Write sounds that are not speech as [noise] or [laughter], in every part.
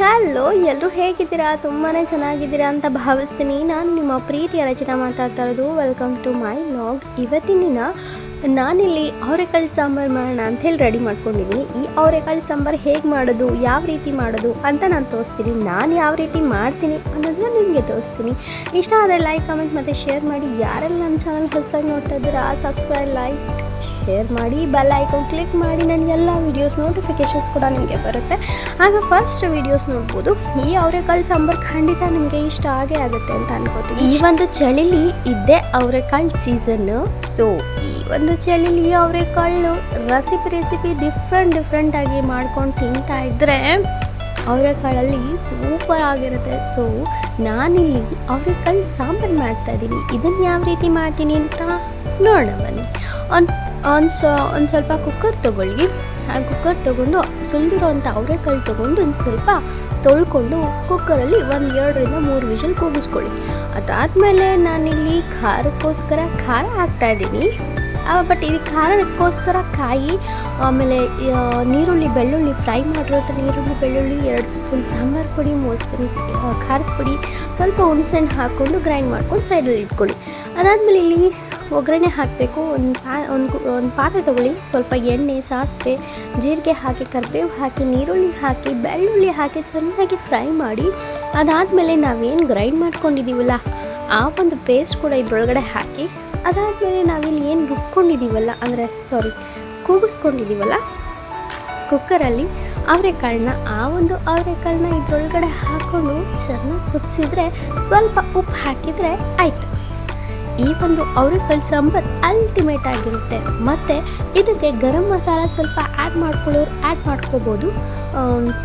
Hello ಎಲ್ಲರೂ ಹೇಗಿದ್ದೀರಾ? ತುಂಬಾ ಚೆನ್ನಾಗಿದ್ದೀರಾ ಅಂತ ಭಾವಿಸ್ತೀನಿ. ನಾನು ನಿಮ್ಮ ಪ್ರೀತಿಯ ರಚನೆ ಮಾತಾಡ್ತಾ ಇರೋದು ವೆಲ್ಕಮ್ ಟು ಮೈ ಲಾಗ್ ಇವತ್ತಿನ ದಿನ ನಾನಿಲ್ಲಿ ಅವರೆಕಾಳು ಸಾಂಬಾರು ಮಾಡೋಣ ಹೇಳಿ ರೆಡಿ ಮಾಡ್ಕೊಂಡಿದ್ದೀನಿ ಈ ಅವರೆಕಾಳು ಸಾಂಬಾರು ಹೇಗೆ ಮಾಡೋದು, ಯಾವ ರೀತಿ ಮಾಡೋದು ಅಂತ ನಾನು ತೋರಿಸ್ತೀನಿ. ನಾನು ಯಾವ ರೀತಿ ಮಾಡ್ತೀನಿ ಅನ್ನೋದನ್ನ ನಿಮಗೆ ತೋರಿಸ್ತೀನಿ. ಇಷ್ಟ ಆದರೆ ಲೈಕ್ ಕಮೆಂಟ್ ಮತ್ತು ಶೇರ್ ಮಾಡಿ. ಯಾರೆಲ್ಲ ನನ್ನ ಚಾನಲ್ ಹೊಸದಾಗಿ ನೋಡ್ತಾ ಇದ್ದೀರಾ ಸಬ್ಸ್ಕ್ರೈಬ್ ಲೈಕ್ ಶೇರ್ ಮಾಡಿ. ಬೆಲ್ ಐಕಾನ್ ಕ್ಲಿಕ್ ಮಾಡಿ. ನನ್ನ ಎಲ್ಲ ವೀಡಿಯೋಸ್ ನೋಟಿಫಿಕೇಷನ್ಸ್ ಕೂಡ ನಿಮಗೆ ಬರುತ್ತೆ. ಆಗ ಫಸ್ಟ್ ವೀಡಿಯೋಸ್ ನೋಡ್ಬೋದು. ಈ ಅವರೆಕಾಳು ಸಾಂಬಾರು ಖಂಡಿತ ನಿಮಗೆ ಇಷ್ಟ ಆಗೇ ಆಗುತ್ತೆ ಅಂತ ಅನ್ಕೋತೀನಿ. ಈ ಒಂದು ಚಳಿಲಿ ಇದ್ದೇ ಅವರೆಕಾಳು ಸೀಸನ್ನು ಸೊ ಒಂದು ಚಳಿಲಿ ಅವರೆಕಾಳು ರೆಸಿಪಿ ರೆಸಿಪಿ ಡಿಫ್ರೆಂಟ್ ಡಿಫ್ರೆಂಟಾಗಿ ಮಾಡ್ಕೊಂಡು ತಿಂತಾ ಇದ್ದರೆ ಅವರೆಕಾಳಲ್ಲಿ ಸೂಪರ್ ಆಗಿರುತ್ತೆ. ಸೊ ನಾನಿಲ್ಲಿ ಅವರೆಕಾಳು ಸಾಂಬಾರು ಮಾಡ್ತಾ ಇದ್ದೀನಿ. ಇದನ್ನು ಯಾವ ರೀತಿ ಮಾಡ್ತೀನಿ ಅಂತ ನೋಡೋಣ ಬನ್ನಿ. ಒಂದು ಒಂದು ಒಂದು ಸ್ವಲ್ಪ ಕುಕ್ಕರ್ ತೊಗೊಳ್ಳಿ. ಆ ಕುಕ್ಕರ್ ತೊಗೊಂಡು ಸುಲಿದಿರೋಂಥ ಅವರೆಕಾಳು ತೊಗೊಂಡು ಒಂದು ಸ್ವಲ್ಪ ತೊಳ್ಕೊಂಡು ಕುಕ್ಕರಲ್ಲಿ ಒಂದು ಎರಡರಿಂದ ಮೂರು ವಿಷಲ್ ಕೂಗಿಸ್ಕೊಳ್ಳಿ. ಅದಾದಮೇಲೆ ನಾನಿಲ್ಲಿ ಖಾರಕ್ಕೋಸ್ಕರ ಖಾರ ಹಾಕ್ತಾಯಿದ್ದೀನಿ ಬಟ್ ಇದು ಖಾರಕ್ಕೋಸ್ಕರ ಕಾಯಿ, ಆಮೇಲೆ ನೀರುಳ್ಳಿ, ಬೆಳ್ಳುಳ್ಳಿ ಫ್ರೈ ಮಾಡಿರೋಂಥ ನೀರುಳ್ಳಿ, ಬೆಳ್ಳುಳ್ಳಿ, ಎರಡು ಸ್ಪೂನ್ ಸಾಂಬಾರು ಪುಡಿ, ಮೂರು ಸ್ಪೂನ್ ಖಾರದ ಪುಡಿ, ಸ್ವಲ್ಪ ಹುಣಸೆಹಣ್ಣು ಹಾಕ್ಕೊಂಡು ಗ್ರೈಂಡ್ ಮಾಡ್ಕೊಂಡು ಸೈಡಲ್ಲಿ ಇಟ್ಕೊಳ್ಳಿ. ಅದಾದಮೇಲೆ ಇಲ್ಲಿ ಒಗ್ಗರಣೆ ಹಾಕಬೇಕು. ಒಂದು ಪಾ, ಒಂದು ಒಂದು ಪಾತ್ರೆ ತೊಗೊಳ್ಳಿ. ಸ್ವಲ್ಪ ಎಣ್ಣೆ, ಸಾಸಿವೆ, ಜೀರಿಗೆ ಹಾಕಿ, ಕರಿಬೇವು ಹಾಕಿ, ನೀರುಳ್ಳಿ ಹಾಕಿ, ಬೆಳ್ಳುಳ್ಳಿ ಹಾಕಿ ಚೆನ್ನಾಗಿ ಫ್ರೈ ಮಾಡಿ, ಅದಾದಮೇಲೆ ನಾವೇನು ಗ್ರೈಂಡ್ ಮಾಡ್ಕೊಂಡಿದ್ದೀವಲ್ಲ, ಆ ಒಂದು ಪೇಸ್ಟ್ ಕೂಡ ಇದರೊಳಗಡೆ ಹಾಕಿ ಅದಾದಮೇಲೆ ನಾವಿಲ್ಲಿ ಏನು ರುಬ್ಕೊಂಡಿದ್ದೀವಲ್ಲ ಅಂದರೆ ಸಾರಿ ಕೂಗಿಸ್ಕೊಂಡಿದ್ದೀವಲ್ಲ ಕುಕ್ಕರಲ್ಲಿ ಅವರೆಕಾಳನ್ನ, ಆ ಒಂದು ಅವರೆಕಾಳನ್ನ ಇದ್ರೊಳಗಡೆ ಹಾಕೊಂಡು ಚೆನ್ನಾಗಿ ಕುದಿಸಿದ್ರೆ ಸ್ವಲ್ಪ ಉಪ್ಪು ಹಾಕಿದರೆ ಆಯಿತು. ಈ ಒಂದು ಅವರೆಕಾಳು ಸಾಂಬಾರು ಅಲ್ಟಿಮೇಟ್ ಆಗಿರುತ್ತೆ. ಮತ್ತು ಇದಕ್ಕೆ ಗರಂ ಮಸಾಲ ಸ್ವಲ್ಪ ಆ್ಯಡ್ ಮಾಡ್ಕೊಳ್ಳೋರು ಆ್ಯಡ್ ಮಾಡ್ಕೋಬೋದು.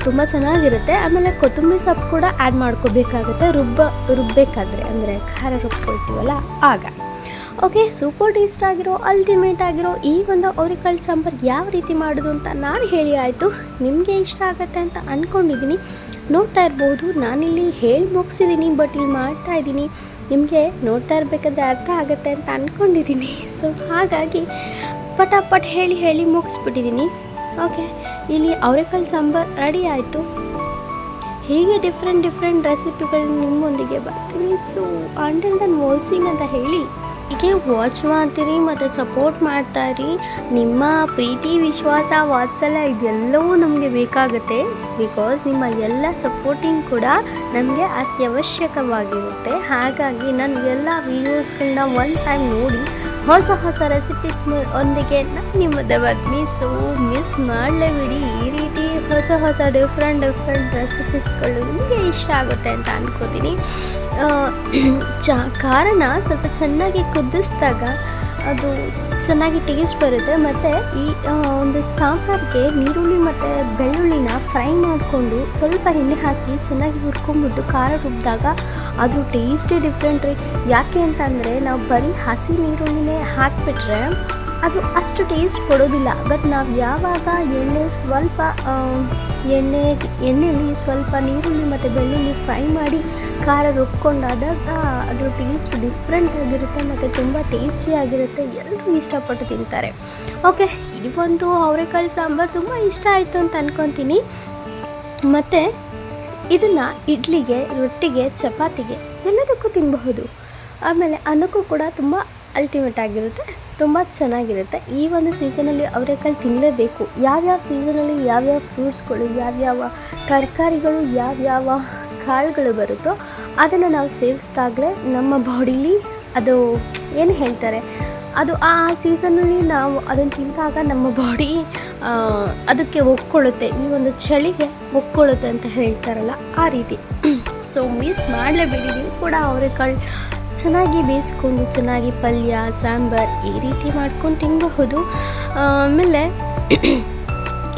ತುಂಬ ಚೆನ್ನಾಗಿರುತ್ತೆ. ಆಮೇಲೆ ಕೊತ್ತಂಬರಿ ಸೊಪ್ಪು ಕೂಡ ಆ್ಯಡ್ ಮಾಡ್ಕೋಬೇಕಾಗುತ್ತೆ. ರುಬ್ಬ ರುಬ್ಬಬೇಕಾದ್ರೆ ಅಂದರೆ ಖಾರ ರುಬ್ಕೊಳ್ತೀವಲ್ಲ, ಆಗ. ಓಕೆ ಸೂಪರ್ ಟೇಸ್ಟ್ ಆಗಿರೋ ಅಲ್ಟಿಮೇಟ್ ಆಗಿರೋ ಈ ಒಂದು ಅವರೆಕಾಳು ಸಾಂಬಾರು ಯಾವ ರೀತಿ ಮಾಡೋದು ಅಂತ ನಾನು ಹೇಳಿ ಆಯಿತು. ನಿಮಗೆ ಇಷ್ಟ ಆಗುತ್ತೆ ಅಂತ ಅಂದ್ಕೊಂಡಿದ್ದೀನಿ ನೋಡ್ತಾ ಇರ್ಬೋದು, ನಾನಿಲ್ಲಿ ಹೇಳಿ ಮುಗಿಸಿದ್ದೀನಿ ಬಟ್ ಇಲ್ಲಿ ಮಾಡ್ತಾ ಇದ್ದೀನಿ. ನಿಮಗೆ ನೋಡ್ತಾ ಇರಬೇಕಾದ್ರೆ ಅರ್ಥ ಆಗುತ್ತೆ ಅಂತ ಅಂದ್ಕೊಂಡಿದ್ದೀನಿ ಸೊ ಹಾಗಾಗಿ ಪಟಾಪಟ್ ಹೇಳಿ ಹೇಳಿ ಮುಗಿಸ್ಬಿಟ್ಟಿದ್ದೀನಿ ಓಕೆ, ಇಲ್ಲಿ ಅವರೆಕಾಳು ಸಾಂಬಾರು ರೆಡಿ ಆಯಿತು. ಹೀಗೆ ಡಿಫ್ರೆಂಟ್ ಡಿಫ್ರೆಂಟ್ ರೆಸಿಪಿಗಳು ನಿಮ್ಮೊಂದಿಗೆ ಬರ್ತೀನಿ. ಸೊ ಅಂಟಲ್ ದನ್ ವಾಚಿಂಗ್ ಅಂತ ಹೇಳಿ. ಹೀಗೆ ವಾಚ್ ಮಾಡ್ತೀರಿ ಮತ್ತು ಸಪೋರ್ಟ್ ಮಾಡ್ತಾ ಇರಿ ನಿಮ್ಮ ಪ್ರೀತಿ, ವಿಶ್ವಾಸ, ವಾತ್ಸಲ್ಯ ಇದೆಲ್ಲವೂ ನಮಗೆ ಬೇಕಾಗುತ್ತೆ. ಬಿಕಾಸ್ ನಿಮ್ಮ ಎಲ್ಲ ಸಪೋರ್ಟಿಂಗ್ ಕೂಡ ನಮಗೆ ಅತ್ಯವಶ್ಯಕವಾಗಿರುತ್ತೆ. ಹಾಗಾಗಿ ನಾನು ಎಲ್ಲ ವೀಡಿಯೋಸ್ಗಳನ್ನ ಒನ್ ಟೈಮ್ ನೋಡಿ ಹೊಸ ಹೊಸ ರೆಸಿಪೀಸ್ ಒಂದಿಗೆ ನಾನು ನಿಮ್ಮದೇ ಬರ್ತೀನಿ ಸೊ ಮಿಸ್ ಮಾಡಲೇಬಿಡಿ ಈ ರೀತಿ ಹೊಸ ಹೊಸ ಡಿಫ್ರೆಂಟ್ ಡಿಫ್ರೆಂಟ್ ರೆಸಿಪೀಸ್ಗಳು ನಿಮಗೆ ಇಷ್ಟ ಆಗುತ್ತೆ ಅಂತ ಅನ್ಕೋತೀನಿ. [clears throat] ಚ ಕಾರಣ ಸ್ವಲ್ಪ ಚೆನ್ನಾಗಿ ಕುದಿಸಿದಾಗ ಅದು ಚೆನ್ನಾಗಿ ಟೇಸ್ಟ್ ಬರುತ್ತೆ. ಮತ್ತು ಈ ಒಂದು ಸಾಂಬಾರಿಗೆ ನೀರುಳ್ಳಿ ಮತ್ತು ಬೆಳ್ಳುಳ್ಳಿನ ಫ್ರೈ ಮಾಡಿಕೊಂಡು ಸ್ವಲ್ಪ ಎಣ್ಣೆ ಹಾಕಿ ಚೆನ್ನಾಗಿ ಹುರ್ಕೊಂಡ್ಬಿಟ್ಟು ಖಾರ ರುಬ್ಬಿದಾಗ ಅದು ಟೇಸ್ಟೇ ಡಿಫ್ರೆಂಟ್ ರೀ. ಯಾಕೆ ಅಂತಂದರೆ ನಾವು ಬರೀ ಹಸಿ ನೀರುಳ್ಳಿನೇ ಹಾಕಿಬಿಟ್ರೆ ಅದು ಅಷ್ಟು ಟೇಸ್ಟ್ ಕೊಡೋದಿಲ್ಲ. ಬಟ್ ನಾವು ಯಾವಾಗ ಎಣ್ಣೆ ಸ್ವಲ್ಪ ಎಣ್ಣೆ, ಎಣ್ಣೆಯಲ್ಲಿ ಸ್ವಲ್ಪ ನೀರುಳ್ಳಿ ಮತ್ತು ಬೆಳ್ಳುಳ್ಳಿ ಫ್ರೈ ಮಾಡಿ ಖಾರ ರುಬ್ಕೊಂಡಾದಾಗ ಅದ್ರ ಟೇಸ್ಟ್ ಡಿಫ್ರೆಂಟ್ ಆಗಿರುತ್ತೆ ಮತ್ತು ತುಂಬ ಟೇಸ್ಟಿಯಾಗಿರುತ್ತೆ ಎಲ್ಲರೂ ಇಷ್ಟಪಟ್ಟು ತಿಂತಾರೆ. ಓಕೆ ಈ ಒಂದು ಅವರೆಕಾಳು ಸಾಂಬಾರು ತುಂಬ ಇಷ್ಟ ಆಯಿತು ಅಂತ ಅಂದ್ಕೊತೀನಿ ಮತ್ತು ಇದನ್ನು ಇಡ್ಲಿಗೆ, ರೊಟ್ಟಿಗೆ, ಚಪಾತಿಗೆ ಎಲ್ಲದಕ್ಕೂ ತಿನ್ನಬಹುದು ಆಮೇಲೆ ಅನ್ನಕ್ಕೂ ಕೂಡ ತುಂಬ ಅಲ್ಟಿಮೇಟ್ ಆಗಿರುತ್ತೆ. ತುಂಬ ಚೆನ್ನಾಗಿರುತ್ತೆ. ಈ ಒಂದು ಸೀಸನಲ್ಲಿ ಅವರೆಕಾಳು ತಿನ್ನಲೇಬೇಕು ಯಾವ್ಯಾವ ಸೀಸನಲ್ಲಿ ಯಾವ್ಯಾವ ಫ್ರೂಟ್ಸ್ಗಳು ಯಾವ್ಯಾವ ತರಕಾರಿಗಳು, ಯಾವ್ಯಾವ ಕಾಳುಗಳು ಬರುತ್ತೋ ಅದನ್ನು ನಾವು ಸೇವಿಸಿದಾಗಲೇ ನಮ್ಮ ಬಾಡಿಲಿ ಅದು ಏನು ಹೇಳ್ತಾರೆ? ಅದು ಆ ಸೀಸನಲ್ಲಿ ನಾವು ಅದನ್ನು ತಿಂದಾಗ ನಮ್ಮ ಬಾಡಿ ಅದಕ್ಕೆ ಒಕ್ಕೊಳ್ಳುತ್ತೆ ಈ ಒಂದು ಚಳಿಗೆ ಒಕ್ಕೊಳ್ಳುತ್ತೆ ಅಂತ ಹೇಳ್ತಾರಲ್ಲ ಆ ರೀತಿ. ಸೊ ಮಿಸ್ ಮಾಡಲೇಬೇಡಿ. ನೀವು ಕೂಡ ಅವರೆಕಾಳು ಚೆನ್ನಾಗಿ ಬೇಯಿಸ್ಕೊಂಡು ಚೆನ್ನಾಗಿ ಪಲ್ಯ, ಸಾಂಬಾರು ಈ ರೀತಿ ಮಾಡ್ಕೊಂಡು ತಿನ್ನಬಹುದು ಆಮೇಲೆ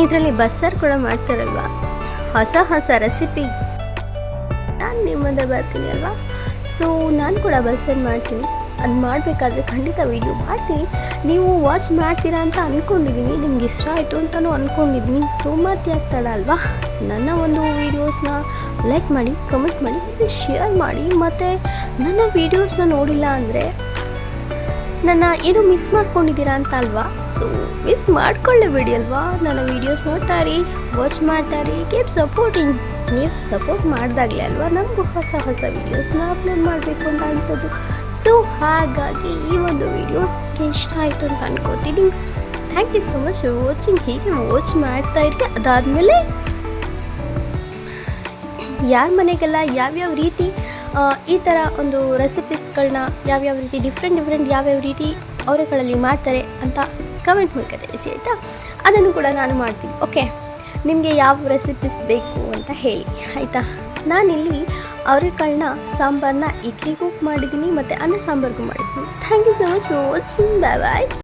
ಇದರಲ್ಲಿ ಬಸ್ಸಾರು ಕೂಡ ಮಾಡ್ತಾರಲ್ವ? ಹೊಸ ಹೊಸ ರೆಸಿಪಿ ನಾನು ನಿಮ್ಮಂದ ಬರ್ತೀನಿ ಅಲ್ವಾ? ಸೊ ನಾನು ಕೂಡ ಬಸ್ಸಾರು ಮಾಡ್ತೀನಿ. ಅದು ಮಾಡಬೇಕಾದ್ರೆ ಖಂಡಿತ ವೀಡಿಯೋ ಮಾಡ್ತೀನಿ. ನೀವು ವಾಚ್ ಮಾಡ್ತೀರಾ ಅಂತ ಅಂದ್ಕೊಂಡಿದ್ದೀನಿ ನಿಮ್ಗೆ ಇಷ್ಟ ಆಯಿತು ಅಂತಲೂ ಅಂದ್ಕೊಂಡಿದ್ದೀನಿ ಸೊ ಮತ್ತೆ ಆಗ್ತಾಳ ಅಲ್ವಾ? ನನ್ನ ಒಂದು ವೀಡಿಯೋಸ್ನ ಲೈಕ್ ಮಾಡಿ ಕಮೆಂಟ್ ಮಾಡಿ, ಮತ್ತು ಶೇರ್ ಮಾಡಿ. ಮತ್ತು ನನ್ನ ವೀಡಿಯೋಸ್ನ ನೋಡಿಲ್ಲ ಅಂದರೆ ನನ್ನ ಏನು ಮಿಸ್ ಮಾಡ್ಕೊಂಡಿದ್ದೀರಾ ಅಂತ ಅಲ್ವಾ? ಸೊ ಮಿಸ್ ಮಾಡ್ಕೊಳ್ಳೇಬೇಡಿ ಅಲ್ವಾ? ನನ್ನ ವೀಡಿಯೋಸ್ ನೋಡ್ತಾ ಇರಿ ವಾಚ್ ಮಾಡ್ತಾ ರೀ ಕೀಪ್ ಸಪೋರ್ಟಿಂಗ್ ನೀವು ಸಪೋರ್ಟ್ ಮಾಡಿದಾಗಲೇ ಅಲ್ವಾ? ನಮಗೂ ಹೊಸ ಹೊಸ ವೀಡಿಯೋಸ್ನ ಅಪ್ಲೋಡ್ ಮಾಡಬೇಕು ಅಂತ ಅನಿಸೋದು. ಸೊ ಹಾಗಾಗಿ ಈ ಒಂದು ವೀಡಿಯೋಸ್ ಇಷ್ಟ ಆಯಿತು ಅಂತ ಅನ್ಕೋತೀನಿ. Thank you so much watching ಹೀಗೆ ವಾಚ್ ಮಾಡ್ತಾ ಇರಿ. ಅದಾದಮೇಲೆ ಯಾರ ಮನೆಗೆಲ್ಲ ಯಾವ್ಯಾವ ರೀತಿ ಈ ಥರ ಒಂದು ರೆಸಿಪೀಸ್ಗಳನ್ನ ಯಾವ್ಯಾವ ರೀತಿ ಡಿಫ್ರೆಂಟ್ ಡಿಫ್ರೆಂಟ್ ಯಾವ್ಯಾವ ರೀತಿ ಅವರೆಗಳಲ್ಲಿ ಮಾಡ್ತಾರೆ ಅಂತ ಕಮೆಂಟ್ ಮೂಲಕ ತಿಳಿಸಿ, ಆಯಿತಾ? ಅದನ್ನು ಕೂಡ ನಾನು ಮಾಡ್ತೀನಿ. ಓಕೆ ನಿಮಗೆ ಯಾವ ರೆಸಿಪೀಸ್ ಬೇಕು ಅಂತ ಹೇಳಿ, ಆಯಿತಾ? ನಾನಿಲ್ಲಿ ಅವರೆಕಾಳನ್ನ ಸಾಂಬಾರನ್ನ ಇಡ್ಲಿಗೂ ಮಾಡಿದ್ದೀನಿ ಮತ್ತು ಅನ್ನ ಸಾಂಬಾರಿಗೂ ಮಾಡಿದ್ದೀನಿ thank you so much watching bye bye